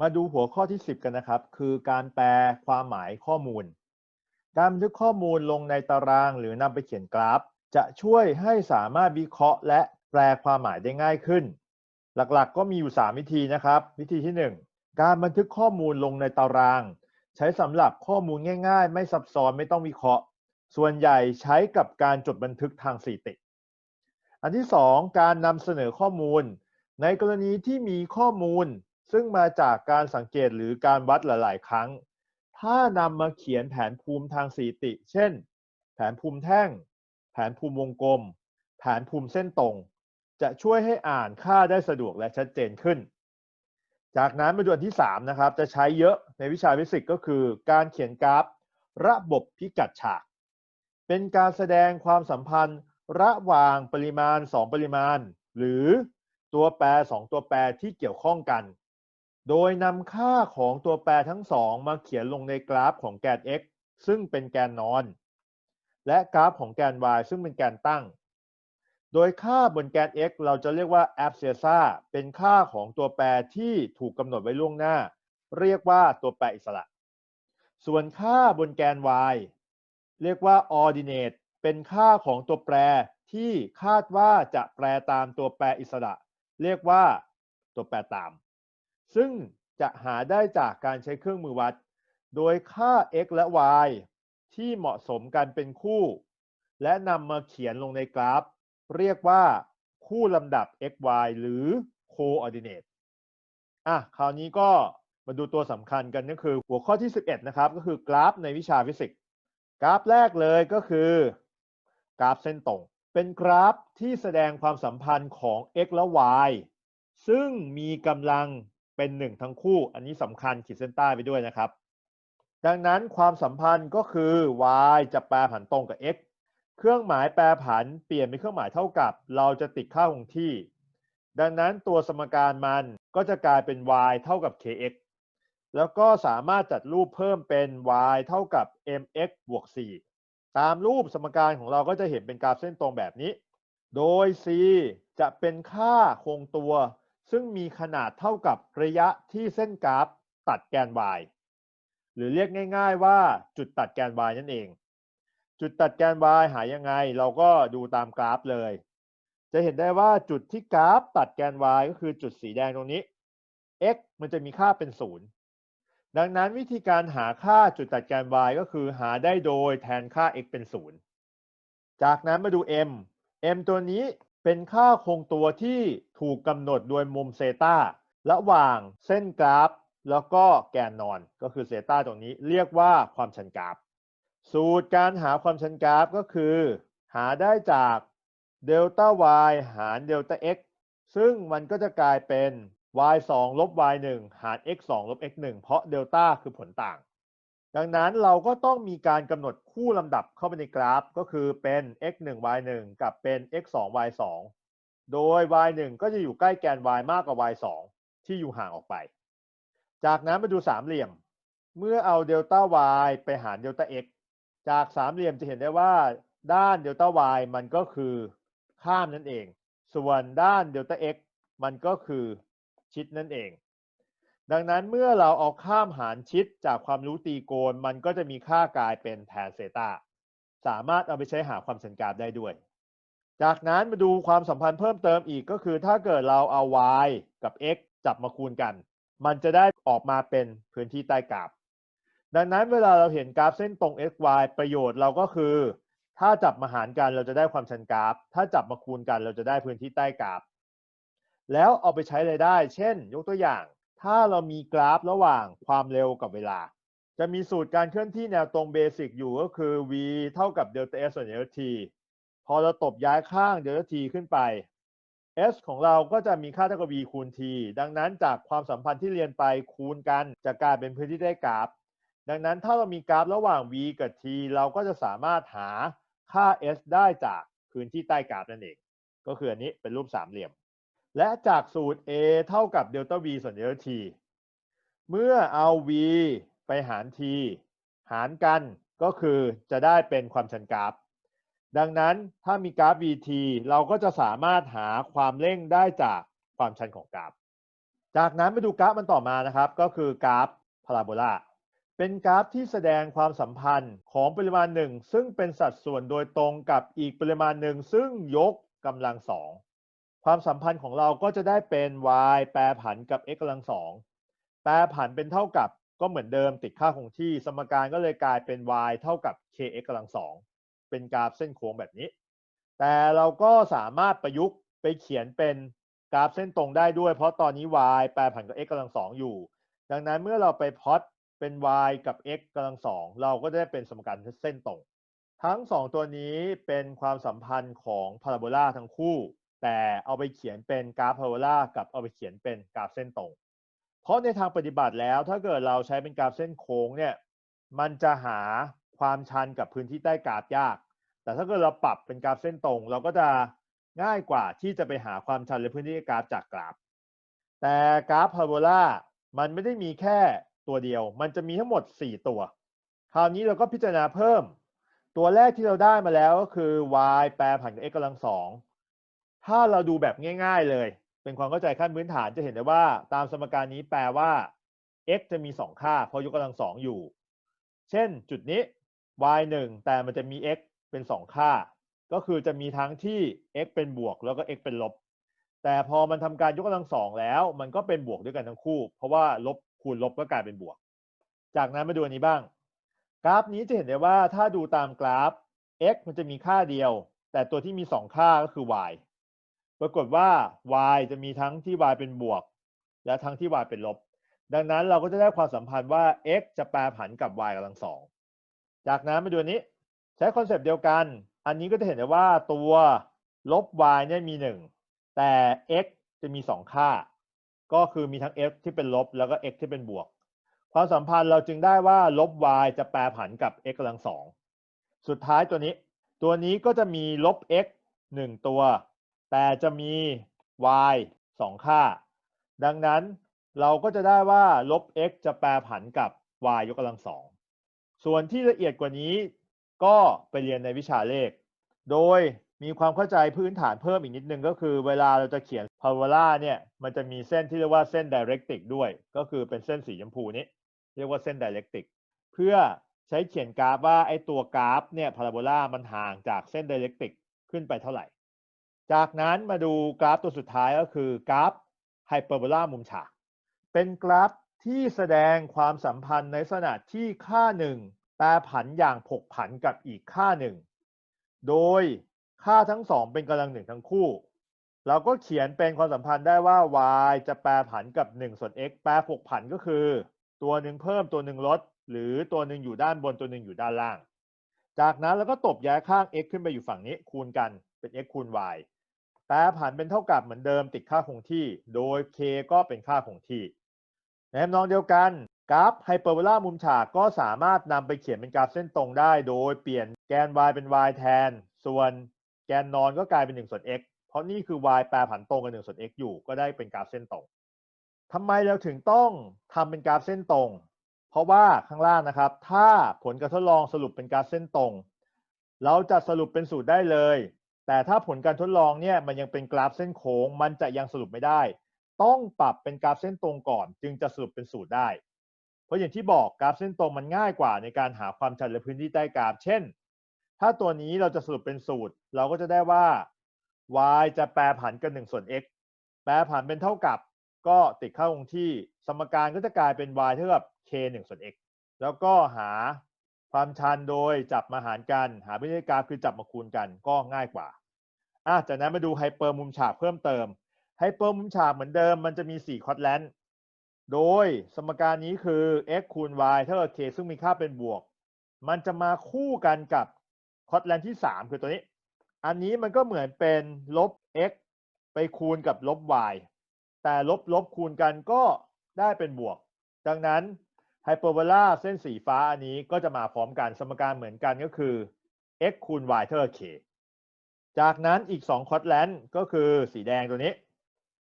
มาดูหัวข้อที่ 10 กันนะครับ คือการแปลความหมายข้อมูล การบันทึกข้อมูลลงในตารางหรือนำไปเขียนกราฟ จะช่วยให้สามารถวิเคราะห์และแปลความหมายได้ง่ายขึ้น หลักๆก็มีอยู่ 3 วิธีนะครับ วิธีที่ 1 การบันทึกข้อมูลลงในตาราง ใช้สำหรับข้อมูลง่าย ๆ ไม่ซับซ้อนไม่ต้องวิเคราะห์ ส่วนใหญ่ใช้กับการจดบันทึกทางสถิติ อันที่ 2 การนำเสนอข้อมูล ในกรณีที่มีข้อมูล ซึ่งมาจากการสังเกตหรือการวัดหลาย ๆ ครั้ง ถ้านำมาเขียนแผนภูมิทางสถิติ เช่น แผนภูมิแท่ง แผนภูมิวงกลม แผนภูมิเส้นตรง จะช่วยให้อ่านค่าได้สะดวกและชัดเจนขึ้น จากนั้นมาดูอันที่ 3 นะครับ จะใช้เยอะในวิชาฟิสิกส์ก็คือ การเขียนกราฟ ระบบพิกัดฉาก เป็นการแสดงความสัมพันธ์ ระหว่างปริมาณ 2 ปริมาณ หรือตัวแปร 2 ตัวแปรที่เกี่ยวข้องกัน โดยนำค่าของตัวแปรทั้งสองมาเขียนลงในกราฟของแกน x ซึ่งเป็นแกนนอน และกราฟของแกน y ซึ่งเป็นแกนตั้ง โดยค่าบนแกน x เราจะเรียกว่า abscissa เป็นค่าของตัวแปรที่ถูกกำหนดไว้ล่วงหน้า เรียกว่าตัวแปรอิสระ ส่วนค่าบนแกน y เรียกว่า ordinate เป็นค่าของตัวแปรที่คาดว่าจะแปรตามตัวแปรอิสระ เรียกว่าตัวแปรตาม ซึ่งจะหาได้จากการใช้เครื่องมือวัด โดยค่า x และ y ที่เหมาะสมกันเป็นคู่ และนำมาเขียนลงในกราฟ เรียกว่าคู่ลำดับ x y หรือ coordinate อะคราวนี้ก็มาดูตัวสำคัญกันก็คือหัวข้อที่ 11 นะครับ ก็คือกราฟในวิชาฟิสิกส์กราฟแรกเลยก็คือ กราฟเส้นตรง เป็นกราฟที่แสดงความสัมพันธ์ของ x และ y ซึ่งมีกำลัง เป็นหนึ่งทั้งคู่ อันนี้สำคัญขีดเส้นใต้ไปด้วยนะครับ ดังนั้นความสัมพันธ์ก็คือ y จะแปรผันตรงกับ x เครื่องหมายแปรผันเปลี่ยนเป็นเครื่องหมายเท่ากับ เราจะติดค่าคงที่ ดังนั้นตัวสมการมันก็จะกลายเป็น y เท่ากับ kx แล้วก็สามารถจัดรูปเพิ่มเป็น y เท่ากับ mx บวก 4 ตามรูปสมการของเราก็จะเห็นเป็นกราฟเส้นตรงแบบนี้ โดย c จะเป็นค่าคงตัว ซึ่งมีขนาดเท่ากับระยะที่เส้นกราฟตัดแกน y หรือเรียกง่ายๆว่าจุดตัดแกน y นั่นเอง จุดตัดแกน y หายังไง เราก็ดูตามกราฟเลย จะเห็นได้ว่าจุดที่กราฟตัดแกน y ก็คือจุดสีแดงตรงนี้ x มันจะมีค่าเป็นศูนย์ดังนั้นวิธีการหาค่าจุดตัดแกน y ก็คือหาได้โดยแทนค่า x เป็นศูนย์จากนั้นมาดู m m ตัวนี้ เป็นค่าคงตัวที่ถูกกำหนดโดยมุมเซตาระหว่างเส้นกราฟ แล้วก็แกนนอนก็คือเซตาตรงนี้เรียกว่าความชันกราฟ สูตรการหาความชันกราฟก็คือ หาได้จากเดลต้า y หารเดลต้า x ซึ่งมันก็จะกลายเป็น y 2ลบ y 1หาร x 2ลบ x 1เพราะเดลต้าคือผลต่าง ดังนั้นเราก็ต้องมีการกำหนดคู่ลำดับเข้าไปในกราฟ ก็คือเป็น x 1 y 1กับเป็น x 2 y 2โดย y 1ก็จะอยู่ใกล้แกน y มากกว่า y 2ที่อยู่ห่างออกไป จากนั้นมาดูสามเหลี่ยม เมื่อเอาเดลต้า y ไปหารเดลต้า x จากสามเหลี่ยมจะเห็นได้ว่าด้านเดลต้า y มันก็คือข้ามนั่นเอง ส่วนด้านเดลต้า x มันก็คือชิดนั่นเอง ดังนั้นเมื่อเราเอาข้ามหารชิดจากความรู้ตีโกณมันก็จะมีค่ากลายเป็นแทนเซตาสามารถเอาไปใช้หาความสันกราฟได้ด้วย จากนั้นมาดูความสัมพันธ์เพิ่มเติมอีกก็คือถ้าเกิดเราเอา y กับ x จับมาคูณกัน มันจะได้ออกมาเป็นพื้นที่ใต้กราฟ ดังนั้นเวลาเราเห็นกราฟเส้นตรง x y ประโยชน์เราก็คือ ถ้าจับมาหารกันเราจะได้ความชันกราฟ ถ้าจับมาคูณกันเราจะได้พื้นที่ใต้กราฟ แล้วเอาไปใช้เลยได้ เช่น ยกตัวอย่าง ถ้าเรามีกราฟระหว่างความเร็วกับเวลา จะมีสูตรการเคลื่อนที่แนวตรงเบสิกอยู่ก็คือ v เท่ากับเดลต้า s ส่วนเดลต้า t พอเราตบย้ายข้างเดลต้า t ขึ้นไป s ของเราก็จะมีค่าเท่ากับ v คูณ t ดังนั้นจากความสัมพันธ์ที่เรียนไปคูณกันจะกลายเป็นพื้นที่ใต้กราฟ ดังนั้นถ้าเรามีกราฟระหว่าง v กับ t เราก็จะสามารถหาค่า s ได้จากพื้นที่ใต้กราฟนั่นเอง ก็คืออันนี้เป็นรูปสามเหลี่ยม และจากสูตร a เท่ากับเดลต้า v ส่วนเดลต้า t เมื่อเอา v ไปหาร t หารกันก็คือจะได้เป็นความชันกราฟ ดังนั้นถ้ามีกราฟ vt เราก็จะสามารถหาความเร่งได้จากความชันของกราฟ จากนั้นมาดูกราฟมันต่อมานะครับ ก็คือกราฟพาราโบลาเป็นกราฟที่แสดงความสัมพันธ์ของปริมาณหนึ่งซึ่งเป็นสัดส่วนโดยตรงกับอีกปริมาณหนึ่งซึ่งยกกำลังสอง ความสัมพันธ์ของเราก็จะได้เป็น y แปรผันกับ x กำลังสองแปรผันเป็นเท่ากับก็เหมือนเดิมติดค่าคงที่สมการก็เลยกลายเป็น y เท่ากับ kx กำลังสองเป็นกราฟเส้นโค้งแบบนี้ แต่เราก็สามารถประยุกต์ไปเขียนเป็นกราฟเส้นตรงได้ด้วย เพราะตอนนี้ y แปรผันกับ x กำลังสองอยู่ ดังนั้นเมื่อเราไปพอตเป็น y กับ x กำลังสองเราก็ได้เป็นสมการเส้นตรง ทั้งสองตัวนี้เป็นความสัมพันธ์ของพาราโบลาทั้งคู่ แต่เอาไปเขียนเป็นกราฟพาราโบลากับเอาไปเขียนเป็นกราฟเส้นตรง เพราะในทางปฏิบัติแล้วถ้าเกิดเราใช้เป็นกราฟเส้นโค้งเนี่ยมันจะหาความชันกับพื้นที่ใต้กราฟยาก แต่ถ้าเกิดเราปรับเป็นกราฟเส้นตรง เราก็จะง่ายกว่าที่จะไปหาความชันและพื้นที่ใต้กราฟจากกราฟ แต่กราฟพาราโบลามันไม่ได้มีแค่ตัวเดียว มันจะมีทั้งหมด 4 ตัว คราวนี้เราก็พิจารณาเพิ่ม ตัวแรกที่เราได้มาแล้วก็คือ y แปรผันกับ x กำลังสอง ถ้าเราดูแบบง่าย ๆเลย เป็นความเข้าใจขั้นพื้นฐานจะเห็นได้ว่าตามสมการนี้แปลว่า x จะมี 2 ค่า เพราะยกกำลังสองอยู่ เช่นจุดนี้ y 1แต่มันจะมี x เป็น 2 ค่า ก็คือจะมีทั้งที่ x เป็นบวกแล้วก็ x เป็นลบ แต่พอมันทำการยกกำลังสองแล้ว มันก็เป็นบวกด้วยกันทั้งคู่ เพราะว่าลบคูณลบก็กลายเป็นบวก จากนั้นมาดูอันนี้บ้าง กราฟนี้จะเห็นได้ว่าถ้าดูตามกราฟ x มันจะมีค่าเดียว แต่ตัวที่มี 2 ค่าก็คือ y ปรากฏว่า y จะมีทั้งที่ y เป็นบวก และทั้งที่ y เป็นลบ ดังนั้นเราก็จะได้ความสัมพันธ์ว่า x จะแปรผันกับ y กำลังสอง จากนั้นมาดูนี้ ใช้คอนเซปต์เดียวกัน อันนี้ก็จะเห็นได้ว่าตัวลบ y เนี่ยมี 1 แต่ x จะมี 2 ค่า ก็คือมีทั้ง x ที่เป็นลบ แล้วก็ x ที่เป็นบวก ความสัมพันธ์เราจึงได้ว่าลบ y จะแปรผันกับ x กำลังสอง สุดท้ายตัวนี้ ตัวนี้ก็จะมีลบ x 1 ตัว แต่จะมี y 2 ค่า ดังนั้นเราก็จะได้ว่าลบ x จะแปรผันกับ y ยกกำลังสอง ส่วนที่ละเอียดกว่านี้ก็ไปเรียนในวิชาเลข โดยมีความเข้าใจพื้นฐานเพิ่มอีกนิดนึงก็คือ เวลาเราจะเขียนพาราโบลาเนี่ยมันจะมีเส้นที่เรียกว่าเส้น dialectic ด้วย ก็คือเป็นเส้นสีชมพูนี้ เรียกว่าเส้น dialectic เพื่อใช้เขียนกราฟว่าไอ้ตัวกราฟเนี่ยพาราโบลามันห่างจากเส้น dialectic ขึ้นไปเท่าไหร่ จากนั้นมาดูกราฟตัวสุดท้ายก็คือกราฟไฮเปอร์โบลามุมฉาก เป็นกราฟที่แสดงความสัมพันธ์ในลักษณะที่ค่าหนึ่งแปรผันอย่างผกผันกับอีกค่าหนึ่ง โดยค่าทั้งสองเป็นกำลังหนึ่งทั้งคู่ เราก็เขียนเป็นความสัมพันธ์ได้ว่า y จะแปรผันกับ 1 ส่วน x แปรผกผันก็คือ ตัวหนึ่งเพิ่มตัวหนึ่งลด หรือตัวหนึ่งอยู่ด้านบนตัวหนึ่งอยู่ด้านล่าง จากนั้นเราก็ตบย้ายข้าง x ขึ้นไปอยู่ฝั่งนี้คูณกันเป็น x คูณ y แปรผันเป็นเท่ากับเหมือนเดิมติดค่าคงที่ โดย k ก็เป็นค่าคงที่ ในทำนองเดียวกันกราฟไฮเปอร์โบลามุมฉากก็สามารถนำไปเขียนเป็นกราฟเส้นตรงได้ โดยเปลี่ยนแกน y เป็น y แทน ส่วนแกนนอนก็กลายเป็น 1 ส่วน x เพราะนี่คือ y แปรผันตรงกับ 1 ส่วน x อยู่ ก็ได้เป็นกราฟเส้นตรงทำไมเราถึงต้องทำเป็นกราฟเส้นตรง เพราะว่าข้างล่างนะครับ ถ้าผลการทดลองสรุปเป็นกราฟเส้นตรง เราจะสรุปเป็นสูตรได้เลย แต่ถ้าผลการทดลองเนี่ยมันยังเป็นกราฟเส้นโค้ง มันจะยังสรุปไม่ได้ ต้องปรับเป็นกราฟเส้นตรงก่อน จึงจะสรุปเป็นสูตรได้ เพราะอย่างที่บอกกราฟเส้นตรงมันง่ายกว่าในการหาความชันและพื้นที่ใต้กราฟ เช่น ถ้าตัวนี้เราจะสรุปเป็นสูตร เราก็จะได้ว่า y จะแปรผันกับ1ส่วน x แปรผันเป็นเท่ากับ ก็ติดค่าคงที่ สมการก็จะกลายเป็น y เท่ากับ k 1ส่วน x แล้วก็หาความชันโดยจับมาหารกัน หาพื้นที่กราฟคือจับมาคูณกันก็ง่ายกว่า อะจากนั้นมาดูไฮเปอร์มุมฉากเพิ่มเติมไฮเปอร์มุมฉากเหมือนเดิมมันจะมี4คอร์ดแลนด์โดยสมการนี้คือ x คูณ y เท่ากับ k ซึ่งมีค่าเป็นบวก มันจะมาคู่กันกับคอร์ดแลนด์ที่ 3 คือตัวนี้ อันนี้มันก็เหมือนเป็นลบ x ไปคูณกับลบ y แต่ลบลบคูณกันก็ได้เป็นบวก ดังนั้นไฮเปอร์โบลาเส้นสีฟ้าอันนี้ก็จะมาพร้อมกันสมการเหมือนกันก็คือ x คูณ y เท่ากับ k จากนั้นอีก2คอร์ดแลนด์ก็คือสีแดงตัวนี้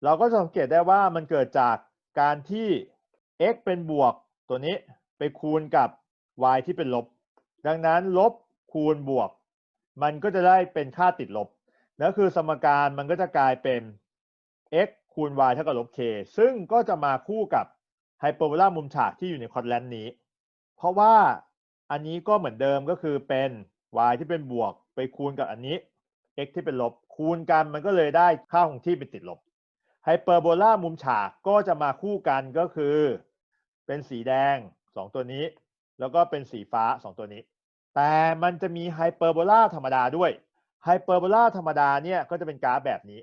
เราก็สังเกตได้ว่ามันเกิดจากการที่ x เป็นบวกตัวนี้ไปคูณกับ y ที่เป็นลบ ดังนั้นลบคูณบวก มันก็จะได้เป็นค่าติดลบนั่นคือสมการมันก็จะกลายเป็น x คูณ y เท่ากับลบ k ซึ่งก็จะมาคู่กับไฮเปอร์โบลามุมฉากที่อยู่ในคอร์ดแลนนี้ เพราะว่าอันนี้ก็เหมือนเดิมก็คือเป็น y ที่เป็นบวกไปคูณกับอันนี้ x ที่เป็นลบ คูณกันมันก็เลยได้ค่าคงที่เป็นติดลบไฮเปอร์โบลามุมฉากก็จะมาคู่กันก็คือ เป็นสีแดง 2 ตัวนี้ แล้วก็เป็นสีฟ้า 2 ตัวนี้ แต่มันจะมีไฮเปอร์โบลาธรรมดาด้วยไฮเปอร์โบลาธรรมดาเนี่ยก็จะเป็นกราฟแบบนี้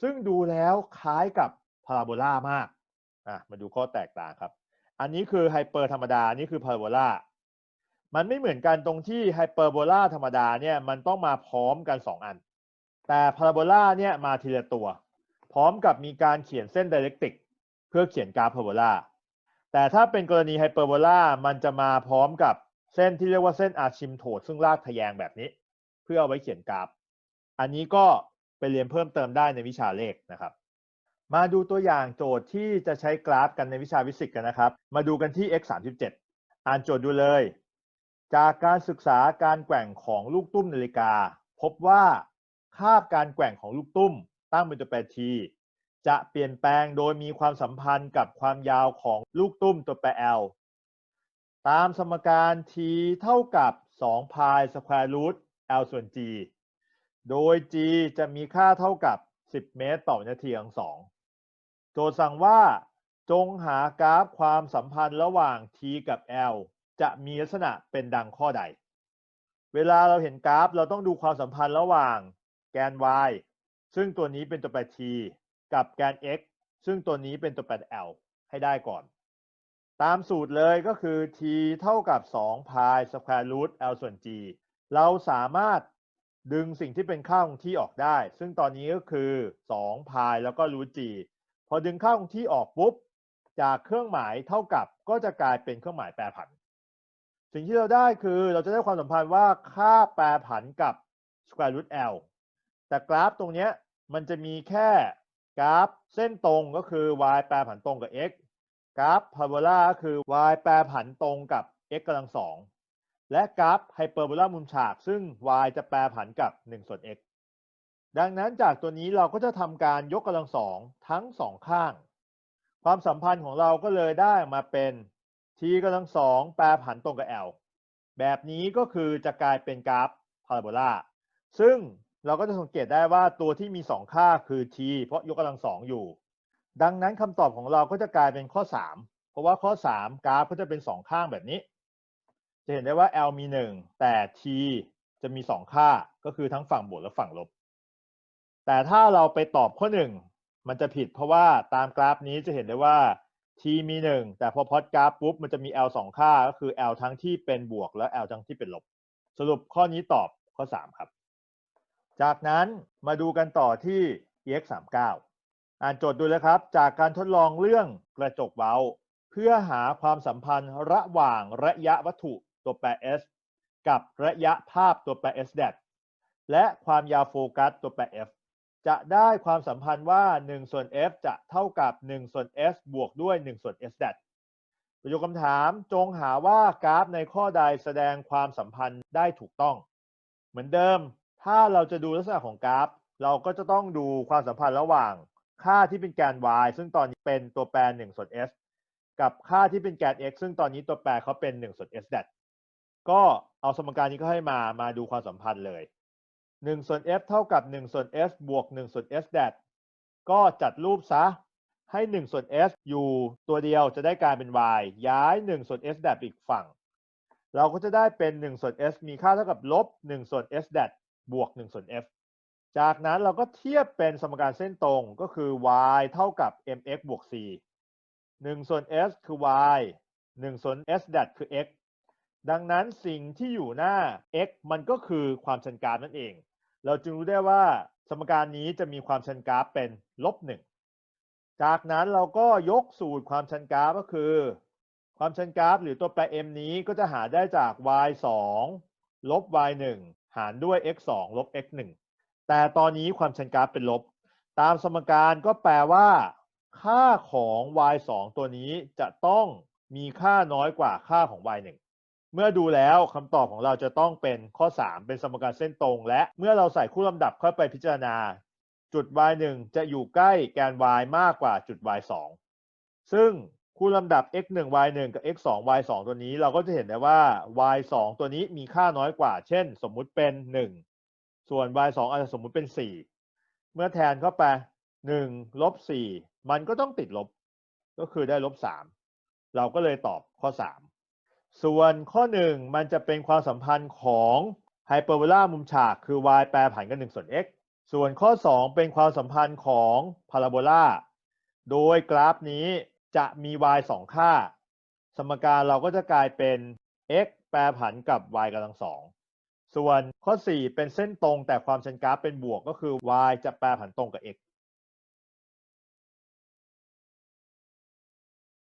ซึ่งดูแล้วคล้ายกับพาราโบลามากอะมาดูข้อแตกต่างครับ อันนี้คือไฮเปอร์ธรรมดา นี่คือพาราโบลา มันไม่เหมือนกันตรงที่ไฮเปอร์โบลาธรรมดาเนี่ยมันต้องมาพร้อมกัน 2 อัน แต่พาราโบลาเนี่ยมาทีละตัว พร้อมกับมีการเขียนเส้นไดเรกติกเพื่อเขียนกราฟพาราโบลาแต่ถ้าเป็นกรณีไฮเปอร์โบลามันจะมาพร้อมกับเส้นที่เรียกว่าเส้นอาชิมโทดซึ่งลากทะแยงแบบนี้ เพื่อเอาไว้เขียนกราฟ อันนี้ก็ไปเรียนเพิ่มเติมได้ในวิชาเลขนะครับ มาดูตัวอย่างโจทย์ที่จะใช้กราฟกันในวิชาฟิสิกส์กันนะครับ มาดูกันที่ x 3 7อ่านโจทย์ดูเลย จากการศึกษาการแกว่งของลูกตุ้มนาฬิกา พบว่าคาบการแกว่งของลูกตุ้มตั้งเป็นตัวแปร t จะเปลี่ยนแปลงโดยมีความสัมพันธ์กับความยาวของลูกตุ้มตัวแปร l ตามสมการ t เท่ากับ2 pi square root l ส่วน g โดย g จะมีค่าเท่ากับ 10 เมตรต่อวินาทีทั้งสองโจทย์สั่งว่า จงหากราฟความสัมพันธ์ระหว่าง t กับ l จะมีลักษณะเป็นดังข้อใด เวลาเราเห็นกราฟ เราต้องดูความสัมพันธ์ระหว่างแกน y ซึ่งตัวนี้เป็นตัวแปร t กับแกน x ซึ่งตัวนี้เป็นตัวแปร l ให้ได้ก่อน ตามสูตรเลยก็คือ t เท่ากับ2 pi square root l ส่วน g เราสามารถดึงสิ่งที่เป็นค่าคงที่ออกได้ ซึ่งตอนนี้ก็คือ2 pi แล้วก็ root g พอดึงค่าคงที่ออกปุ๊บ จากเครื่องหมายเท่ากับก็จะกลายเป็นเครื่องหมายแปรผัน สิ่งที่เราได้คือเราจะได้ความสัมพันธ์ว่าค่าแปรผันกับ square root l แต่กราฟตรงนี้มันจะมีแค่กราฟเส้นตรงก็คือ y แปรผันตรงกับ x กราฟพาราโบลาคือ y แปรผันตรงกับ x กำลังสองและกราฟไฮเปอร์โบลามุมฉาก ซึ่ง y จะแปรผันกับ 1 ส่วน x ดังนั้นจากตัวนี้เราก็จะทำการยกกำลังสองทั้งสองข้าง ความสัมพันธ์ของเราก็เลยได้มาเป็น t กำลังสองแปรผันตรงกับ l แบบนี้ก็คือจะกลายเป็นกราฟพาราโบลาซึ่งเราก็จะสังเกตได้ว่าตัวที่มี 2 ค่าคือ t เพราะยกกำลังสองอยู่ ดังนั้นคำตอบของเราก็จะกลายเป็นข้อ 3 เพราะว่าข้อ 3 กราฟก็จะเป็น 2 ข้างแบบนี้ จะเห็นได้ว่า l มี 1 แต่ t จะมี 2 ค่าก็คือทั้งฝั่งบวกและฝั่งลบ แต่ถ้าเราไปตอบข้อ 1 มันจะผิดเพราะว่าตามกราฟนี้จะเห็นได้ว่า t มี 1 แต่พอพอดกราฟปุ๊บมันจะมี l 2 ค่าก็คือ l ทั้งที่เป็นบวกและ l ทั้งที่เป็นลบ สรุปข้อนี้ตอบข้อ 3 ครับ จากนั้นมาดูกันต่อที่ ex 3 9อ่านโจทย์ดูเลยครับ จากการทดลองเรื่องกระจกเว้า เพื่อหาความสัมพันธ์ระหว่างระยะวัตถุตัวแปร s กับระยะภาพตัวแปร s' และความยาวโฟกัสตัวแปร f จะได้ความสัมพันธ์ว่า 1 ส่วน f จะเท่ากับ 1 ส่วน s บวกด้วย 1 ส่วน s' ประโยคคำถามจงหาว่ากราฟในข้อใดแสดงความสัมพันธ์ได้ถูกต้อง เหมือนเดิม ถ้าเราจะดูลักษณะของกราฟ เราก็จะต้องดูความสัมพันธ์ระหว่าง ค่าที่เป็นแกน y ซึ่งตอนนี้เป็นตัวแปร 1 ส่วน s กับค่าที่เป็นแกน x ซึ่งตอนนี้ตัวแปรเขาเป็น 1 ส่วน s' ก็เอาสมการนี้ก็ให้มามาดูความสัมพันธ์เลย 1ส่วน f เท่ากับ 1 ส่วน s บวก 1 ส่วน s' ก็จัดรูปซะให้ 1 ส่วน s อยู่ตัวเดียวจะได้กลายเป็น y ย้าย 1 ส่วน s' อีกฝั่ง เราก็จะได้เป็น 1 ส่วน s มีค่าเท่ากับลบ 1 ส่วน s' บวก 1 ส่วน f จากนั้นเราก็เทียบเป็นสมการเส้นตรงก็คือ y เท่ากับ mx บวก c 1 ส่วน s คือ y 1 ส่วน s' แดดคือ x ดังนั้นสิ่งที่อยู่หน้า x มันก็คือความชันกาฟนั่นเอง เราจึงรู้ได้ว่าสมการนี้จะมีความชันกราฟเป็นลบหนึ่งจากนั้นเราก็ยกสูตรความชันกราฟก็คือ ความชันกราฟหรือตัวแปร m นี้ก็จะหาได้จาก y 2ลบ y 1หารด้วย x 2ลบ x 1แต่ตอนนี้ความชันกราฟเป็นลบ ตามสมการก็แปลว่า ค่าของ y 2ตัวนี้จะต้องมีค่าน้อยกว่าค่าของ y 1 เมื่อดูแล้วคำตอบของเราจะต้องเป็นข้อ 3 เป็นสมการเส้นตรง และเมื่อเราใส่คู่ลำดับเข้าไปพิจารณา จุด y 1จะอยู่ใกล้แกน y มากกว่าจุด y 2ซึ่งคู่ลำดับ x 1 y 1กับ x 2 y 2ตัวนี้เราก็จะเห็นได้ว่า y 2ตัวนี้มีค่าน้อยกว่า เช่น สมมุติเป็น 1 ส่วน y 2อาจจะสมมุติเป็น 4 เมื่อแทนเข้าไป 1 ลบ 4 มันก็ต้องติดลบ ก็คือได้ลบ 3 เราก็เลยตอบข้อ 3 ส่วนข้อ 1 มันจะเป็นความสัมพันธ์ของไฮเปอร์โบลามุมฉากคือ y แปรผันกัน1ส่วน x ส่วนข้อ 2 เป็นความสัมพันธ์ของพาราโบลาโดยกราฟนี้จะมี y 2 ค่า สมการเราก็จะกลายเป็น x แปรผันกับ y กำลังสองส่วนข้อ 4 เป็นเส้นตรงแต่ความชันกราฟเป็นบวกก็คือ y จะแปรผันตรงกับ x